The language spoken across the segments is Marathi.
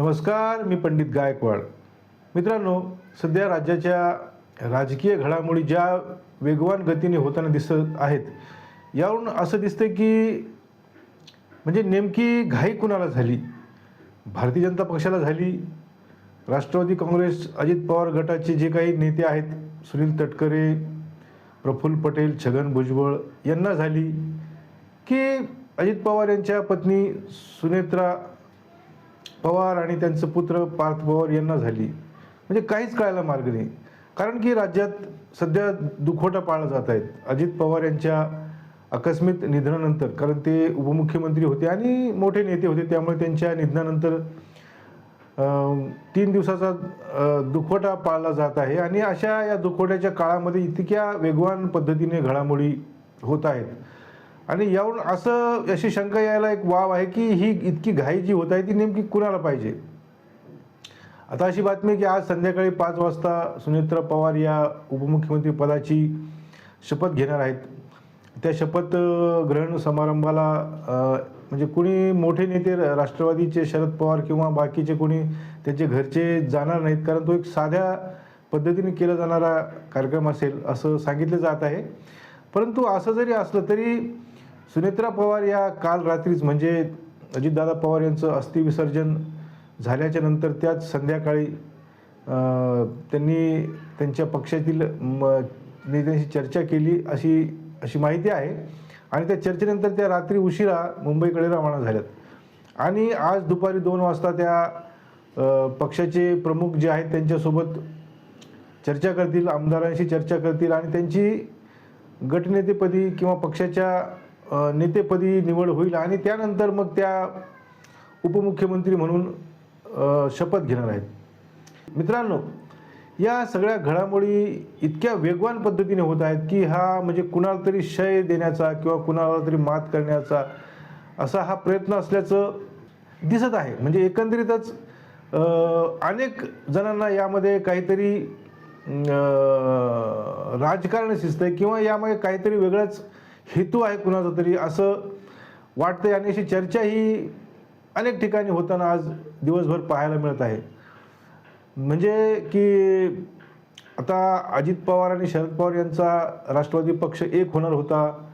नमस्कार मी पंडित गायकवाड. मित्रांनो सध्या राज्याच्या राजकीय घडामोडी ज्या वेगवान गतीने होताना दिसत आहेत यावरून असं दिसतं की म्हणजे नेमकी घाई कुणाला झाली? भारतीय जनता पक्षाला झाली? राष्ट्रवादी काँग्रेस अजित पवार गटाचे जे काही नेते आहेत सुनील तटकरे प्रफुल्ल पटेल छगन भुजबळ यांना झाली की अजित पवार यांच्या पत्नी सुनेत्रा पवार आणि त्यांचं पुत्र पार्थ पवार यांना झाली. म्हणजे काहीच कळायला मार्ग नाही. कारण की राज्यात सध्या दुखवटा पाळला जात आहेत. अजित पवार यांच्या आकस्मिक निधनानंतर कारण ते उपमुख्यमंत्री होते आणि मोठे नेते होते त्यामुळे त्यांच्या निधनानंतर तीन दिवसाचा दुखवटा पाळला जात आहे. आणि अशा या दुखवट्याच्या काळामध्ये इतक्या वेगवान पद्धतीने घडामोडी होत आहेत. आणि यावरून असं अशी शंका यायला एक वाव आहे की ही इतकी घाई जी होत आहे ती नेमकी कुणाला पाहिजे? आता अशी बातमी की आज संध्याकाळी पाच वाजता सुनेत्रा पवार या उपमुख्यमंत्री पदाची शपथ घेणार आहेत. त्या शपथ ग्रहण समारंभाला म्हणजे कुणी मोठे नेते राष्ट्रवादीचे शरद पवार किंवा बाकीचे कोणी त्यांचे घरचे जाणार नाहीत कारण तो एक साध्या पद्धतीने केला जाणारा कार्यक्रम असेल असं सांगितलं जात आहे. परंतु असं जरी असलं तरी सुनेत्रा पवार या काल रात्रीच म्हणजे अजितदादा पवार यांचं अस्थिविसर्जन झाल्याच्यानंतर त्याच संध्याकाळी त्यांनी त्यांच्या पक्षातील म नेत्यांशी चर्चा केली अशी अशी माहिती आहे. आणि त्या चर्चेनंतर त्या रात्री उशिरा मुंबईकडे रवाना झाल्यात. आणि आज दुपारी दोन वाजता त्या पक्षाचे प्रमुख जे आहेत त्यांच्यासोबत चर्चा करतील आमदारांशी चर्चा करतील आणि त्यांची गटनेतेपदी किंवा पक्षाच्या नेतेपदी निवड होईल आणि त्यानंतर मग त्या उपमुख्यमंत्री म्हणून शपथ घेणार आहेत. मित्रांनो या सगळ्या घडामोडी इतक्या वेगवान पद्धतीने होत आहेत की हा म्हणजे कुणाला तरी शय देण्याचा किंवा कुणाला तरी मात करण्याचा असा हा प्रयत्न असल्याचं दिसत आहे. म्हणजे एकंदरीतच अनेक जणांना यामध्ये काहीतरी राजकारण राजकारण आहे किंवा यामध्ये काहीतरी वेगळंच हेतू आहे कुणाचा तरी. असं वाटतंय. आणि अशी चर्चा ही अनेक ठिकाणी होताना आज दिवसभर पाहायला मिळत आहे. म्हणजे की आता अजित पवार आणि शरद पवार यांचा राष्ट्रवादी पक्ष एक होणार होता.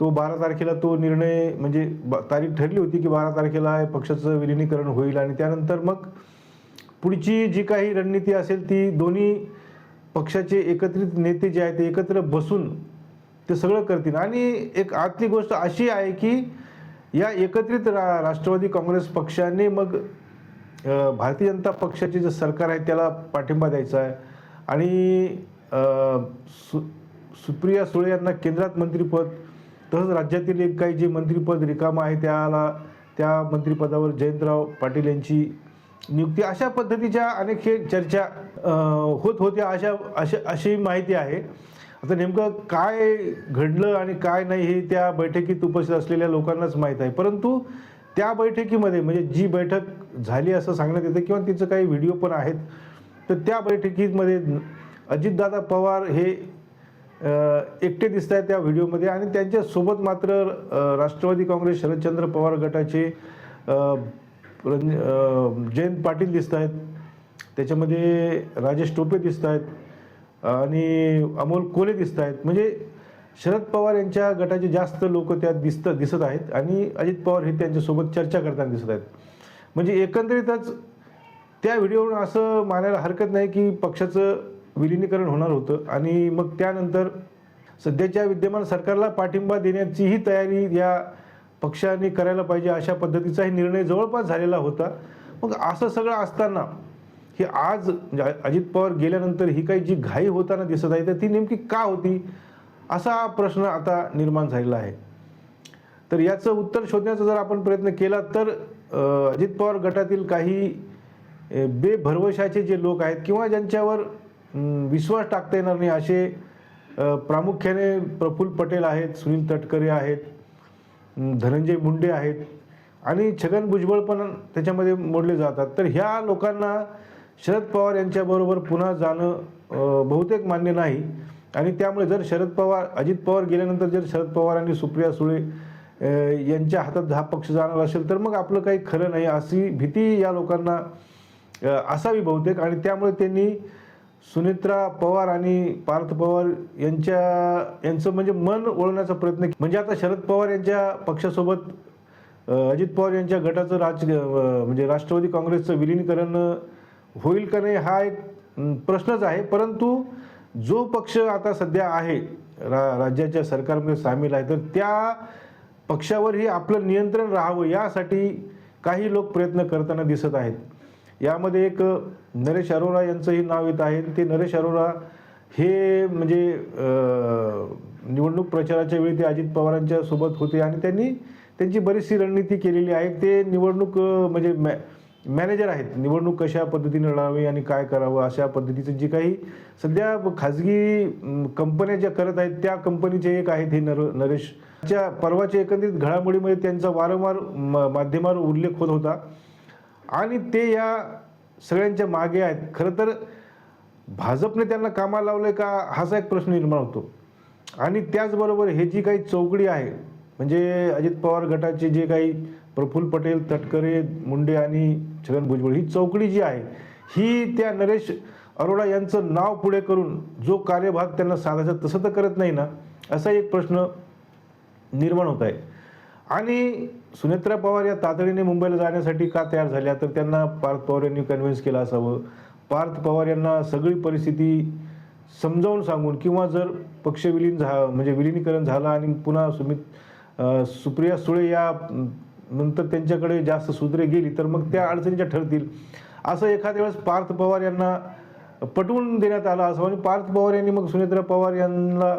तो बारा तारखेला तो निर्णय म्हणजे ब- तारीख ठरली होती की बारा तारखेला पक्षाचं विलिनीकरण होईल. आणि त्यानंतर मग पुढची जी काही रणनीती असेल ती दोन्ही पक्षाचे एकत्रित नेते जे आहेत ते एकत्र बसून ते सगळं करतील. आणि एक आतली गोष्ट अशी आहे की या एकत्रित रा राष्ट्रवादी काँग्रेस पक्षाने मग भारतीय जनता पक्षाचे जे सरकार आहे त्याला पाठिंबा द्यायचा आहे. आणि सु सुप्रिया सुळे यांना केंद्रात मंत्रिपद तसंच राज्यातील एक काही जे मंत्रिपद रिकामा आहे त्याला त्या मंत्रिपदावर जयंतराव पाटील यांची नियुक्ती अशा पद्धतीच्या अनेक हे चर्चा होत होत्या अशा अशा अशी माहिती आहे. आता नेमकं काय घडलं आणि काय नाही हे त्या बैठकीत उपस्थित असलेल्या लोकांनाच माहीत आहे. परंतु त्या बैठकीमध्ये म्हणजे जी बैठक झाली असं सांगण्यात येतं किंवा तिचं काही व्हिडिओ पण आहेत तर त्या बैठकीमध्ये अजितदादा पवार हे एकटे दिसत आहेत त्या व्हिडिओमध्ये आणि त्यांच्यासोबत मात्र राष्ट्रवादी काँग्रेस शरदचंद्र पवार गटाचे रंज जयंत पाटील दिसत आहेत त्याच्यामध्ये राजेश टोपे दिसत आहेत आणि अमोल कोले दिसत आहेत. म्हणजे शरद पवार यांच्या गटाचे जास्त लोक त्यात दिसत दिसत आहेत आणि अजित पवार हे त्यांच्यासोबत चर्चा करताना दिसत आहेत. म्हणजे एकंदरीतच त्या व्हिडिओवरून असं मानायला हरकत नाही की पक्षाचं विलिनीकरण होणार होतं. आणि मग त्यानंतर सध्याच्या विद्यमान सरकारला पाठिंबा देण्याचीही तयारी या पक्षाने करायला पाहिजे अशा पद्धतीचाही निर्णय जवळपास झालेला होता. मग असं सगळं असताना ही आज म्हणजे अजित पवार गेल्यानंतर ही काही जी घाई होताना दिसत आहे तर ती नेमकी का होती? असा प्रश्न आता निर्माण झालेला आहे. तर याचं उत्तर शोधण्याचा जर आपण प्रयत्न केला तर अजित पवार गटातील काही बेभरवशाचे जे लोक आहेत किंवा ज्यांच्यावर विश्वास टाकता येणार नाही असे प्रामुख्याने प्रफुल्ल पटेल आहेत सुनील तटकरे आहेत धनंजय मुंडे आहेत आणि छगन भुजबळ पण त्याच्यामध्ये मोडले जातात. तर ह्या लोकांना शरद पवार यांच्याबरोबर पुन्हा जाणं बहुतेक मान्य नाही. आणि त्यामुळे जर शरद पवार अजित पवार गेल्यानंतर जर शरद पवार आणि सुप्रिया सुळे यांच्या हातात हा पक्ष जाणार असेल तर मग आपलं काही खरं नाही. अशी भीती या लोकांना असावी बहुतेक. आणि त्यामुळे त्यांनी सुनेत्रा पवार आणि पार्थ पवार यांच्या यांचं म्हणजे मन वळवण्याचा प्रयत्न म्हणजे आता शरद पवार यांच्या पक्षासोबत अजित पवार यांच्या गटाचं राज म्हणजे राष्ट्रवादी काँग्रेसचं विलीनीकरण होईल का नाही हा एक प्रश्नच आहे. परंतु जो पक्ष आता सध्या आहे रा राज्याच्या सरकारमध्ये सामील आहे तर त्या पक्षावरही आपलं नियंत्रण राहावं यासाठी काही लोक प्रयत्न करताना दिसत आहेत. यामध्ये एक नरेश अरोरा यांचंही नाव येत आहे. ते नरेश अरोरा हे म्हणजे निवडणूक प्रचाराच्या वेळी ते अजित पवारांच्या सोबत होते आणि त्यांनी त्यांची बरीचशी रणनीती केलेली आहे. ते निवडणूक म्हणजे मॅ मॅनेजर आहेत. निवडणूक कशा पद्धतीने लढावी आणि काय करावं अशा पद्धतीचं जे काही सध्या खाजगी कंपन्या ज्या करत आहेत त्या कंपनीचे एक आहेत हे नर नरेश. च्या परवाच्या एकंदरीत घडामोडीमध्ये त्यांचा वारंवार म- माध्यमावर उल्लेख होत होता. आणि ते या सगळ्यांच्या मागे आहेत. खरं तर भाजपने त्यांना कामाला लावलंय का हाचा एक प्रश्न निर्माण होतो. आणि त्याचबरोबर हे जी काही चौकडी आहे म्हणजे अजित पवार गटाचे जे काही प्रफुल्ल पटेल तटकरे मुंडे आणि छगन भुजबळ ही चौकडी जी आहे ही त्या नरेश अरोडा यांचं नाव पुढे करून जो कार्यभाग त्यांना साधायचा तसं तर करत नाही ना असा एक प्रश्न निर्माण होत आहे. आणि सुनेत्रा पवार या तातडीने मुंबईला जाण्यासाठी का तयार झाल्या तर त्यांना पार्थ पवार यांनी कन्व्हिन्स केलं असावं. पार्थ पवार यांना सगळी परिस्थिती समजावून सांगून किंवा जर पक्ष विलीन झा म्हणजे विलीनीकरण झालं आणि पुन्हा सुमित सुप्रिया सुळे या नंतर त्यांच्याकडे जास्त सूत्रे गेली तर मग त्या अडचणीच्या ठरतील. असं एखाद्या वेळेस पार्थ पवार यांना पटवून देण्यात आलं असावं आणि म्हणजे पार्थ पवार यांनी मग सुनेत्रा पवार यांना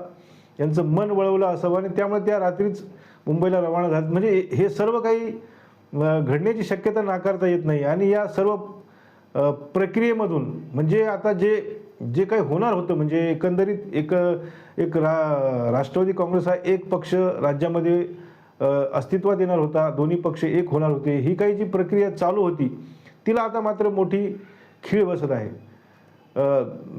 यांचं मन वळवलं असावं आणि त्यामुळे त्या रात्रीच मुंबईला रवाना झाले. म्हणजे हे सर्व काही घडण्याची शक्यता नाकारता येत नाही आणि या सर्व प्रक्रियेमधून म्हणजे आता जे जे काही होणार होतं म्हणजे एकंदरीत एक एक रा राष्ट्रवादी काँग्रेस हा एक पक्ष राज्यामध्ये अस्तित्वात येणार होता दोन्ही पक्ष एक होणार होते ही काही जी प्रक्रिया चालू होती तिला आता मात्र मोठी खीळ बसत आहे.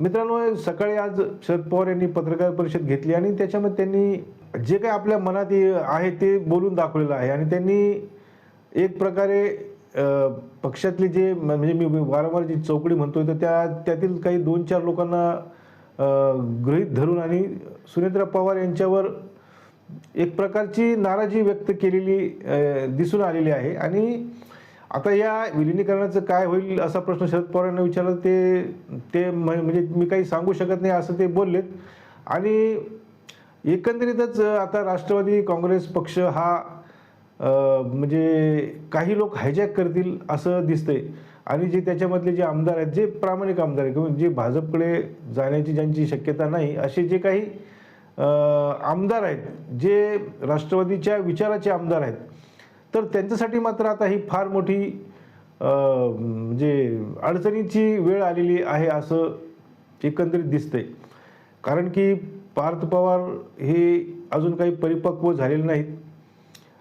मित्रांनो सकाळी आज शरद पवार यांनी पत्रकार परिषद घेतली आणि त्याच्यामध्ये त्यांनी जे काही आपल्या मनात आहे ते बोलून दाखवलेलं आहे. आणि त्यांनी एक प्रकारे पक्षातले जे म- म्हणजे मी वारंवार जी चौकडी म्हणतोय तर त्या त्यातील काही दोन चार लोकांना गृहीत धरून आणि सुनेत्रा पवार यांच्यावर एक प्रकारची नाराजी व्यक्त केलेली दिसून आलेली आहे. आणि आता या विलिनीकरणाचं काय होईल असा प्रश्न शरद पवार यांना विचारला ते ते म्ह- म्हणजे मी काही सांगू शकत नाही असं ते बोललेत. आणि एकंदरीतच आता राष्ट्रवादी काँग्रेस पक्ष हा म्हणजे काही लोक हायजॅक करतील असं दिसतंय. आणि जे त्याच्यामधले जे आमदार आहेत जे प्रामाणिक आमदार आहेत किंवा जे भाजपकडे जाण्याची ज्यांची शक्यता नाही असे जे काही आमदार आहेत जे राष्ट्रवादीच्या विचाराचे आमदार आहेत. तर त्यांच्यासाठी मात्र आता ही फार मोठी म्हणजे अडचणीची वेळ आलेली आहे असं एकंदरीत दिसतंय. कारण की पार्थ पवार हे अजून काही परिपक्व झालेले नाहीत.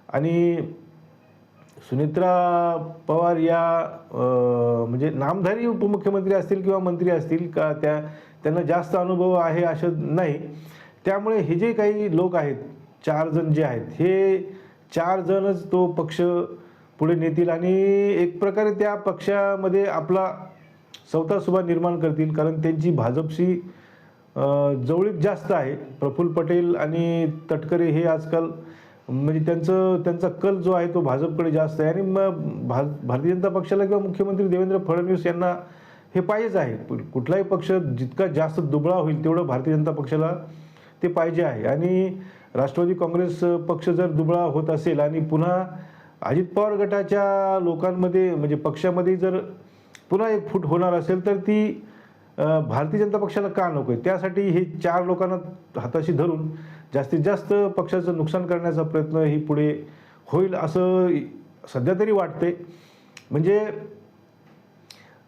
आणि सुनेत्रा पवार या म्हणजे नामधारी उपमुख्यमंत्री असतील किंवा मंत्री असतील का त्या त्यांना जास्त अनुभव आहे असं नाही. त्यामुळे हे जे काही लोक आहेत चार जण जे आहेत हे चार जणच तो पक्ष पुढे नेतील आणि एक प्रकारे त्या पक्षामध्ये आपला चौथा सुभा निर्माण करतील. कारण त्यांची भाजपशी जवळीक जास्त आहे. प्रफुल्ल पटेल आणि तटकरे हे आजकाल म्हणजे त्यांचं त्यांचा कल जो आहे तो भाजपकडे जास्त आहे. आणि मग भा भारतीय जनता पक्षाला किंवा मुख्यमंत्री देवेंद्र फडणवीस यांना हे पाहिजेच आहे. कुठलाही पक्ष जितका जास्त दुबळा होईल तेवढं भारतीय जनता पक्षाला ते पाहिजे आहे. आणि राष्ट्रवादी काँग्रेस पक्ष जर दुबळा होत असेल आणि पुन्हा अजित पवार गटाच्या लोकांमध्ये म्हणजे पक्षामध्ये जर पुन्हा एक फूट होणार असेल तर ती भारतीय जनता पक्षाला का नको आहे? त्यासाठी हे चार लोकांना हाताशी धरून जास्तीत जास्त पक्षाचं नुकसान करण्याचा प्रयत्न ही पुढे होईल असं सध्या तरी वाटते म्हणजे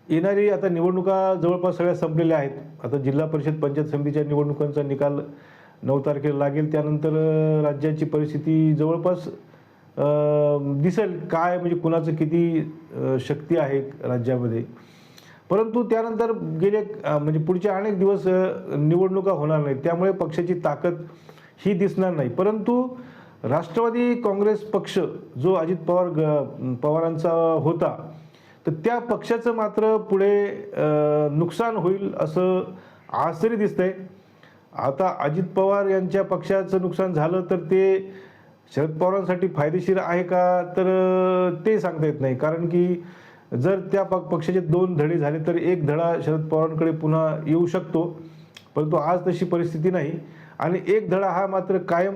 येणारी आता निवडणुका जवळपास सगळ्या संपलेल्या आहेत. आता जिल्हा परिषद पंचायत समितीच्या निवडणुकांचा निकाल नऊ तारखेला लागेल. त्यानंतर राज्याची परिस्थिती जवळपास दिसेल काय म्हणजे कुणाचं किती शक्ती आहे राज्यामध्ये. परंतु त्यानंतर गेले म्हणजे पुढचे अनेक दिवस निवडणुका होणार नाहीत. त्यामुळे पक्षाची ताकद ही दिसणार नाही. परंतु राष्ट्रवादी काँग्रेस पक्ष जो अजित पवार ग पवारांचा होता तर त्या पक्षाचं मात्र पुढे नुकसान होईल असं आसरी दिसतंय. आता अजित पवार यांच्या पक्षाचं नुकसान झालं तर ते शरद पवारांसाठी फायदेशीर आहे का? तर ते सांगता येत नाही. कारण की जर त्या पक पक्षाचे दोन धडे झाले तर एक धडा शरद पवारांकडे पुन्हा येऊ शकतो. परंतु आज तशी परिस्थिती नाही. आणि एक धडा हा मात्र कायम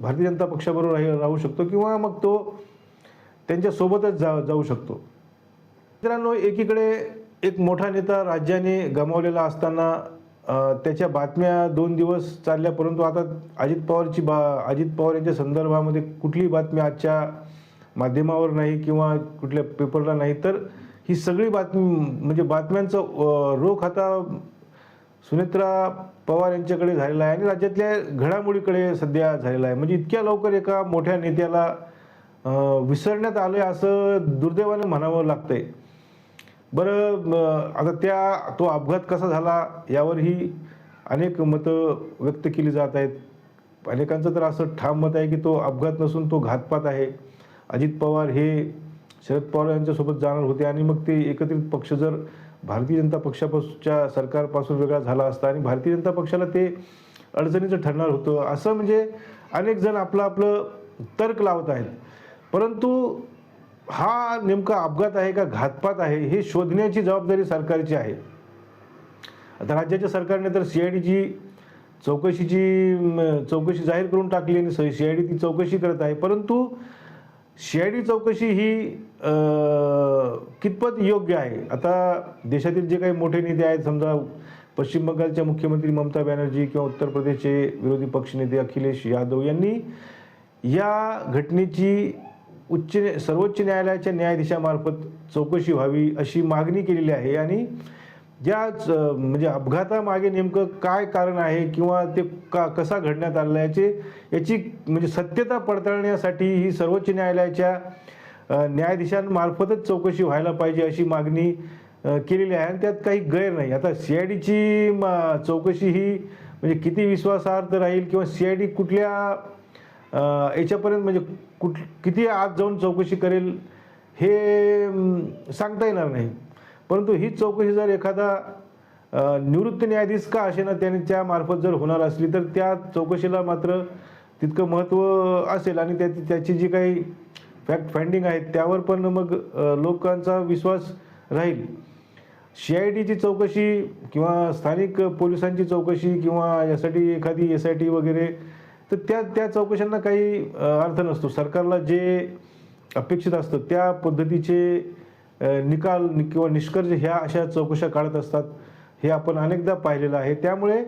भारतीय जनता पक्षाबरोबर राही राहू शकतो किंवा मग तो त्यांच्यासोबतच जा जाऊ शकतो. मित्रांनो एकीकडे एक मोठा नेता राज्याने गमावलेला असताना त्याच्या बातम्या दोन दिवस चालल्या परंतु आता अजित पवारची बा अजित पवार यांच्या संदर्भामध्ये कुठलीही बातमी आजच्या माध्यमावर नाही किंवा कुठल्या पेपरला नाही तर ही सगळी बातमी म्हणजे बातम्यांचं रोख आता सुनेत्रा पवार यांच्याकडे झालेला आहे आणि राज्यातल्या घडामोडीकडे सध्या झालेला आहे. म्हणजे इतक्या लवकर एका मोठ्या नेत्याला विसरण्यात आलं आहे असं दुर्दैवाने म्हणावं लागतंय. बरं आता त्या तो अपघात कसा झाला यावरही अनेक मतं व्यक्त केली जात आहेत. अनेकांचं तर असं ठाम मत आहे की तो अपघात नसून तो घातपात आहे. अजित पवार हे शरद पवार यांच्यासोबत जाणार होते आणि मग ते एकत्रित पक्ष जर भारतीय जनता पक्षापासूनच्या सरकारपासून वेगळा झाला असता आणि भारतीय जनता पक्षाला ते अडचणीचं ठरणार होतं. असं म्हणजे अनेक जण आपलं आपलं तर्क लावत आहेत. परंतु हा नेमका अपघात आहे का घातपात आहे हे शोधण्याची जबाबदारी सरकारची आहे. आता राज्याच्या सरकारने तर सी आय डीची चौकशीची चौकशी जाहीर करून टाकली आणि सी आय डी ती चौकशी करत आहे. परंतु सी आय डी चौकशी ही कितपत योग्य आहे? आता देशातील जे काही मोठे नेते आहेत समजा पश्चिम बंगालच्या मुख्यमंत्री ममता बॅनर्जी किंवा उत्तर प्रदेशचे विरोधी पक्षनेते अखिलेश यादव यांनी या घटनेची उच्च सर्वोच्च न्यायालयाच्या न्यायाधीशामार्फत चौकशी व्हावी अशी मागणी केलेली आहे आणि ज्या म्हणजे अपघातामागे नेमकं काय कारण आहे किंवा ते का कसा घडण्यात आलेला याचे याची म्हणजे सत्यता पडताळण्यासाठी ही सर्वोच्च न्यायालयाच्या न्यायाधीशांमार्फतच चौकशी व्हायला पाहिजे अशी मागणी केलेली आहे. आणि त्यात काही गैर नाही. आता सी आय डीची चौकशी ही म्हणजे किती विश्वासार्थ राहील किंवा सी आय डी कुठल्या याच्यापर्यंत म्हणजे कुठ किती आत जाऊन चौकशी करेल हे सांगता येणार नाही. परंतु ही चौकशी जर एखादा निवृत्त न्यायाधीश का असे ना त्याने त्यामार्फत जर होणार असली तर त्या चौकशीला मात्र तितकं महत्त्व असेल आणि त्या त्याची जी काही फॅक्ट फाइंडिंग आहेत त्यावर पण मग लोकांचा विश्वास राहील. सी आय डीची चौकशी किंवा स्थानिक पोलिसांची चौकशी किंवा यासाठी एखादी एस आय टी वगैरे तर त्या त्या चौकशांना काही अर्थ नसतो. सरकारला जे अपेक्षित असतं त्या पद्धतीचे निकाल किंवा निष्कर्ष ह्या अशा चौकशा काढत असतात हे आपण अनेकदा पाहिलेलं आहे. त्यामुळे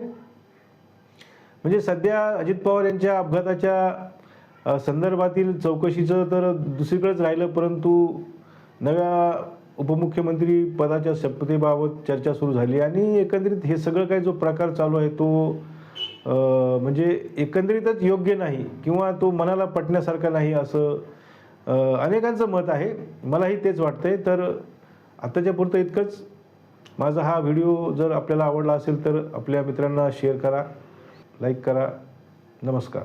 म्हणजे सध्या अजित पवार यांच्या अपघाताच्या संदर्भातील चौकशीचं तर दुसरीकडेच राहिलं परंतु नव्या उपमुख्यमंत्री पदाच्या शपथेबाबत चर्चा सुरू झाली. आणि एकंदरीत हे सगळं काही जो प्रकार चालू आहे तो म्हणजे एकंदरीतच योग्य नाही किंवा तो मनाला पटण्यासारखा नाही असं अनेकांचं मत आहे. मलाही तेच वाटतंय. तर आत्ताच्या पुरतं इतकंच. माझा हा व्हिडिओ जर आपल्याला आवडला असेल तर आपल्या मित्रांना शेअर करा लाईक करा. नमस्कार.